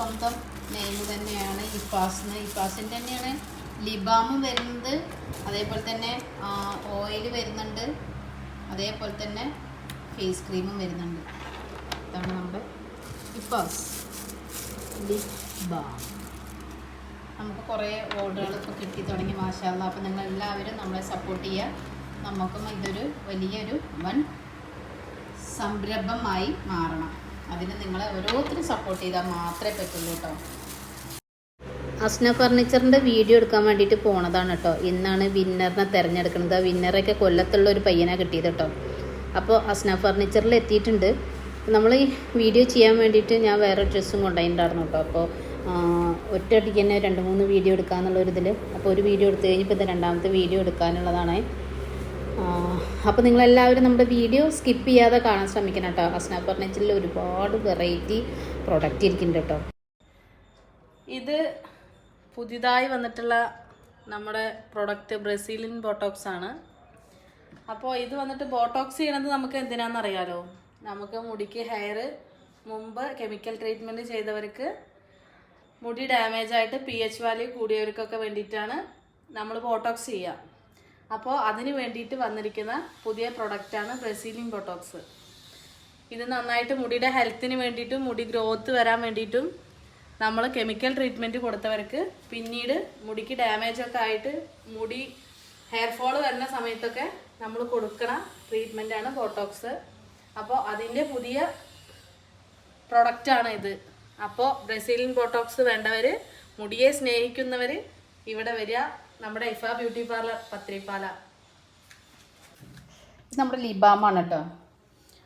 സ്വന്തം നെയിം തന്നെയാണ് ഇഫാസ് ഇഫാസിന്റെ തന്നെയാണ് ലിബാമും വരുന്നത്. അതേപോലെ തന്നെ ഓയിൽ വരുന്നുണ്ട്. അതേപോലെ തന്നെ ഫേസ് ക്രീമും വരുന്നുണ്ട്. ഇതാണ് നമ്മുടെ ഇഫാസ് ലിപ് ബാം നമുക്ക് കുറേ ഓർഡറുകൾ ഇപ്പോൾ കിട്ടി തുടങ്ങി മാഷാല്ല അപ്പോൾ നിങ്ങൾ എല്ലാവരും നമ്മളെ സപ്പോർട്ട് ചെയ്യുക. നമുക്കും ഇതൊരു വലിയൊരു വൻ സംരംഭമായി മാറണം. അതിന് നിങ്ങളെ ഓരോരുത്തരും സപ്പോർട്ട് ചെയ്താൽ മാത്രമേ പറ്റുള്ളൂ കേട്ടോ അസ്ന ഫർണിച്ചറിന്റെ വീഡിയോ എടുക്കാൻ വേണ്ടിയിട്ട് പോണതാണ് കേട്ടോ ഇന്നാണ് വിന്നറിനെ തിരഞ്ഞെടുക്കുന്നത് വിന്നറൊക്കെ കൊല്ലത്തുള്ള ഒരു പയ്യനെ കിട്ടിയത് കേട്ടോ അപ്പോൾ അസ്ന ഫർണിച്ചറിൽ എത്തിയിട്ടുണ്ട്. നമ്മൾ ഈ വീഡിയോ ചെയ്യാൻ വേണ്ടിയിട്ട് ഞാൻ വേറെ ഡ്രസ്സും കൊണ്ടുപോയിട്ടുണ്ടായിരുന്നു കേട്ടോ അപ്പോൾ ഒറ്റയടിക്ക് തന്നെ രണ്ട് മൂന്ന് വീഡിയോ എടുക്കാമെന്നുള്ളൊരിതിൽ അപ്പോൾ ഒരു വീഡിയോ എടുത്തു കഴിഞ്ഞപ്പോൾ ഇത് രണ്ടാമത്തെ വീഡിയോ എടുക്കാനുള്ളതാണ്. അപ്പോൾ നിങ്ങളെല്ലാവരും നമ്മുടെ വീഡിയോ സ്കിപ്പ് ചെയ്യാതെ കാണാൻ ശ്രമിക്കണം കേട്ടോ. ഹസ്ന ഫർണിച്ചറിൽ ഒരുപാട് വെറൈറ്റി പ്രൊഡക്റ്റ് ഇരിക്കുന്നുണ്ട് കേട്ടോ. ഇത് പുതിയതായി വന്നിട്ടുള്ള നമ്മുടെ പ്രൊഡക്റ്റ് ബ്രസീലിയൻ ബോട്ടോക്സ് ആണ്. അപ്പോൾ ഇത് വന്നിട്ട് ബോട്ടോക്സ് ചെയ്യണത് നമുക്ക് എന്തിനാണെന്ന് അറിയാലോ നമുക്ക് മുടിക്ക് ഹെയർ മുമ്പ് കെമിക്കൽ ട്രീറ്റ്മെന്റ് ചെയ്തവർക്ക് മുടി ഡാമേജ് ആയിട്ട് പി എച്ച് വാല്യൂ കൂടിയവർക്കൊക്കെ വേണ്ടിയിട്ടാണ് നമ്മൾ ബോട്ടോക്സ് ചെയ്യുക. അപ്പോൾ അതിന് വേണ്ടിയിട്ട് വന്നിരിക്കുന്ന പുതിയ പ്രൊഡക്റ്റാണ് ബ്രസീലിയൻ ബൊട്ടോക്സ്. ഇത് നന്നായിട്ട് മുടിയുടെ ഹെൽത്തിന് വേണ്ടിയിട്ടും മുടി ഗ്രോത്ത് വരാൻ വേണ്ടിയിട്ടും നമ്മൾ കെമിക്കൽ ട്രീറ്റ്മെന്റ് കൊടുത്തവർക്ക് പിന്നീട് മുടിക്ക് ഡാമേജ് ഒക്കെ ആയിട്ട് മുടി ഹെയർ ഫോൾ വരുന്ന സമയത്തൊക്കെ നമ്മൾ കൊടുക്കണ ട്രീറ്റ്മെന്റാണ് ബോട്ടോക്സ്. അപ്പോൾ അതിന്റെ പുതിയ പ്രൊഡക്റ്റാണ് ഇത്. അപ്പോൾ ബ്രസീലിയൻ ബോട്ടോക്സ് വേണ്ടവർ മുടിയെ സ്നേഹിക്കുന്നവർ ഇവിടെ വരിക. നമ്മുടെ ഇഫ ബ്യൂട്ടി പാർലർ പത്രിപ്പാല. നമ്മുടെ ലിബാമാണ് കേട്ടോ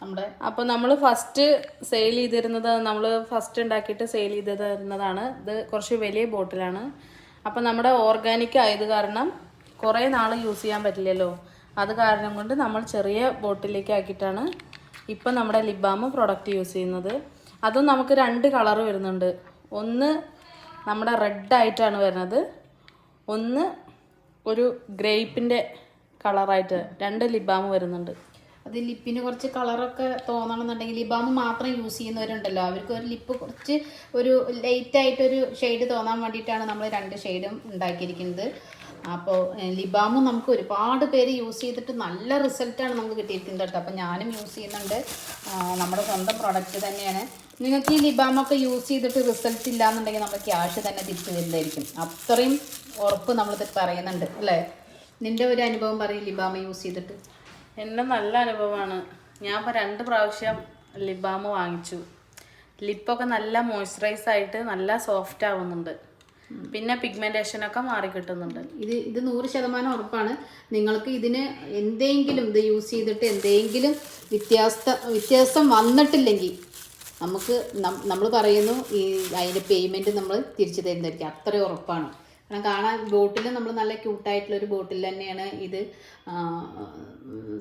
നമ്മുടെ അപ്പോൾ നമ്മൾ ഫസ്റ്റ് സെയിൽ ചെയ്തിരുന്നത് നമ്മൾ ഫസ്റ്റ് ഉണ്ടാക്കിയിട്ട് സെയിൽ ചെയ്തിരുന്നതാണ്. ഇത് കുറച്ച് വലിയ ബോട്ടിലാണ്. അപ്പോൾ നമ്മുടെ ഓർഗാനിക് ആയത് കാരണം കുറേ നാൾ യൂസ് ചെയ്യാൻ പറ്റില്ലല്ലോ. അത് കാരണം കൊണ്ട് നമ്മൾ ചെറിയ ബോട്ടിലേക്ക് ആക്കിയിട്ടാണ് ഇപ്പം നമ്മുടെ ലിബാം പ്രൊഡക്റ്റ് യൂസ് ചെയ്യുന്നത്. അതും നമുക്ക് രണ്ട് കളർ വരുന്നുണ്ട്. ഒന്ന് നമ്മുടെ റെഡ് ആയിട്ടാണ് വരുന്നത്. ഒന്ന് ഒരു ഗ്രേപ്പിന്റെ കളറായിട്ട് രണ്ട് ലിബാം വരുന്നുണ്ട്. അത് ലിപ്പിന് കുറച്ച് കളറൊക്കെ തോന്നണമെന്നുണ്ടെങ്കിൽ ലിബാം മാത്രം യൂസ് ചെയ്യുന്നവരുണ്ടല്ലോ. അവർക്ക് ഒരു ലിപ്പ് കുറച്ച് ഒരു ലൈറ്റ് ആയിട്ടൊരു ഷെയ്ഡ് തോന്നാൻ വേണ്ടിയിട്ടാണ് നമ്മൾ രണ്ട് ഷെയ്ഡും ഉണ്ടാക്കിയിരിക്കുന്നത്. അപ്പോൾ ലിബാമും നമുക്ക് ഒരുപാട് പേര് യൂസ് ചെയ്തിട്ട് നല്ല റിസൾട്ടാണ് നമുക്ക് കിട്ടിയിരിക്കുന്നത് കേട്ടോ. അപ്പോൾ ഞാനും യൂസ് ചെയ്യുന്നുണ്ട്. നമ്മുടെ സ്വന്തം പ്രൊഡക്റ്റ് തന്നെയാണ്. നിങ്ങൾക്ക് ഈ ലിബാമൊക്കെ യൂസ് ചെയ്തിട്ട് റിസൾട്ട് ഇല്ല എന്നുണ്ടെങ്കിൽ നമ്മൾ ക്യാഷ് തന്നെ തിരിച്ചു തരുന്നതായിരിക്കും. അത്രയും ഉറപ്പ് നമ്മളിത് പറയുന്നുണ്ട് അല്ലേ? നിന്റെ ഒരു അനുഭവം പറയും ലിബാമ യൂസ് ചെയ്തിട്ട്. എന്റെ നല്ല അനുഭവമാണ്. ഞാൻ ഇപ്പോൾ രണ്ട് പ്രാവശ്യം ലിബാമ വാങ്ങിച്ചു. ലിപ്പൊക്കെ നല്ല മോയ്സ്ചറൈസ് ആയിട്ട് നല്ല സോഫ്റ്റ് ആവുന്നുണ്ട്. പിന്നെ പിഗ്മെന്റേഷൻ ഒക്കെ മാറി കിട്ടുന്നുണ്ട്. ഇത് ഇത് നൂറ് ശതമാനം ഉറപ്പാണ്. നിങ്ങൾക്ക് ഇതിന് എന്തെങ്കിലും ഇത് യൂസ് ചെയ്തിട്ട് എന്തെങ്കിലും വ്യത്യാസ വ്യത്യാസം വന്നിട്ടില്ലെങ്കിൽ നമുക്ക് നമ്മൾ പറയുന്നു ഈ അതിന്റെ പേയ്മെന്റ് നമ്മൾ തിരിച്ചു തരുന്നതായിരിക്കും. അത്ര ഉറപ്പാണ്. കാരണം കാണാൻ ബോട്ടിൽ നമ്മൾ നല്ല ക്യൂട്ടായിട്ടുള്ള ഒരു ബോട്ടിൽ തന്നെയാണ് ഇത്.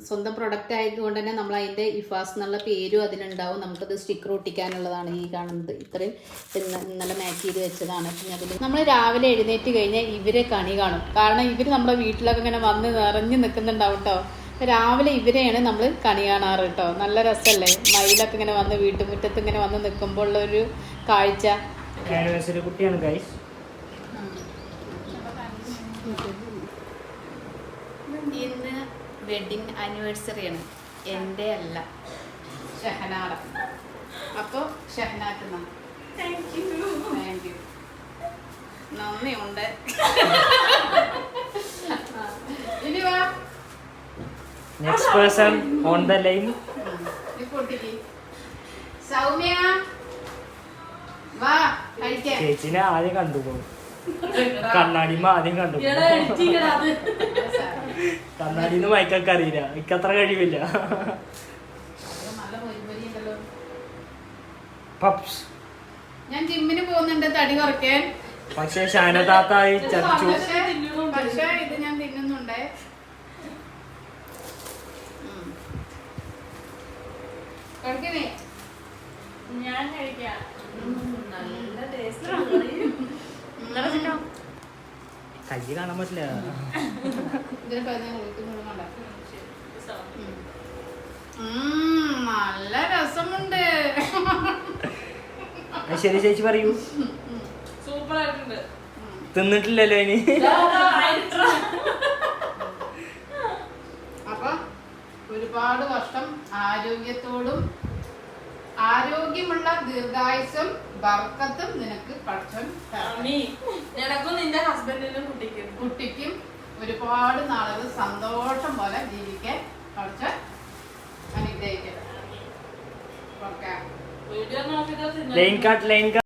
സ്വന്തം പ്രൊഡക്റ്റ് ആയതുകൊണ്ട് തന്നെ നമ്മൾ അതിന്റെ ഇഫാസ് എന്നുള്ള പേരും അതിനുണ്ടാവും നമുക്കത് സ്റ്റിക്കർ ഒട്ടിക്കാനുള്ളതാണ് ഈ കാണുന്നത്. ഇത്രയും നല്ല മാക്ക് ചെയ്ത് വെച്ചതാണ്. പിന്നെ അതിൽ നമ്മൾ രാവിലെ എഴുന്നേറ്റ് കഴിഞ്ഞാൽ ഇവരെ കണി കാണും. കാരണം ഇവർ നമ്മുടെ വീട്ടിലൊക്കെ ഇങ്ങനെ വന്ന് നിറഞ്ഞു നിൽക്കുന്നുണ്ടാവും കേട്ടോ രാവിലെ ഇവരെയാണ് നമ്മൾ കണി കാണാറ് കേട്ടോ നല്ല രസമല്ലേ മയിലൊക്കെ ഇങ്ങനെ വന്ന് വീട്ടുമുറ്റത്ത് ഇങ്ങനെ വന്ന് നിൽക്കുമ്പോൾ ഉള്ളൊരു കാഴ്ച. കുട്ടിയാണ് ഗൈസ് ഇന്ന് വെഡിങ് ആനിവേഴ്സറിയാണ് എന്റെ അല്ല. ഷഹനാട അപ്പോൾ ഷഹനാക്കുന്ന താങ്ക് യു നന്ദിയുണ്ട്. Next person on the line Soumya വാ ചേച്ചിനെ ആദ്യം കണ്ടുപോകും കണ്ണാടിമ ആദ്യം കണ്ടു കണ്ണാടിന്ന് മയക്കൊക്കെ അറിയില്ല. എനിക്കത്ര കഴിവില്ല. നല്ല മൊയ്മൊരി ഉണ്ടല്ലോ പപ്സ്. ഞാൻ ജിമ്മിന് പോകുന്നുണ്ട്. തടി കുറയ്ക്കാൻ. പക്ഷെ ഷാനതാത്തായി ചതിച്ചു പക്ഷേ പക്ഷേ ഇത് ഞാൻ തിന്നുന്നുണ്ട് ഉം. കഴിക്കണേ ഞാൻ കഴിക്കാം. നല്ല ടേസ്റ്റ് കൈ കാണാൻ പറ്റില്ല. നല്ല രസമുണ്ട്. ശരി ചേച്ചി പറയൂ. സൂപ്പർ ആയിട്ടുണ്ട്. തിന്നിട്ടില്ലല്ലോ ഇനി. ഒരുപാട് വർഷം ആരോഗ്യത്തോടും ആരോഗ്യമുള്ള ദീർഘായുസും ബർക്കത്തും നിനക്ക് പഠിച്ചും നിനക്കും നിന്റെ ഹസ്ബൻഡിനും കുട്ടിക്കും. കുട്ടിക്കും ഒരുപാട് നാളുകൾ സന്തോഷം പോലെ ജീവിക്കാൻ പഠിച്ച അനുഗ്രഹിക്കട്ടെ. ലൈൻ കാട്ട് ലൈൻ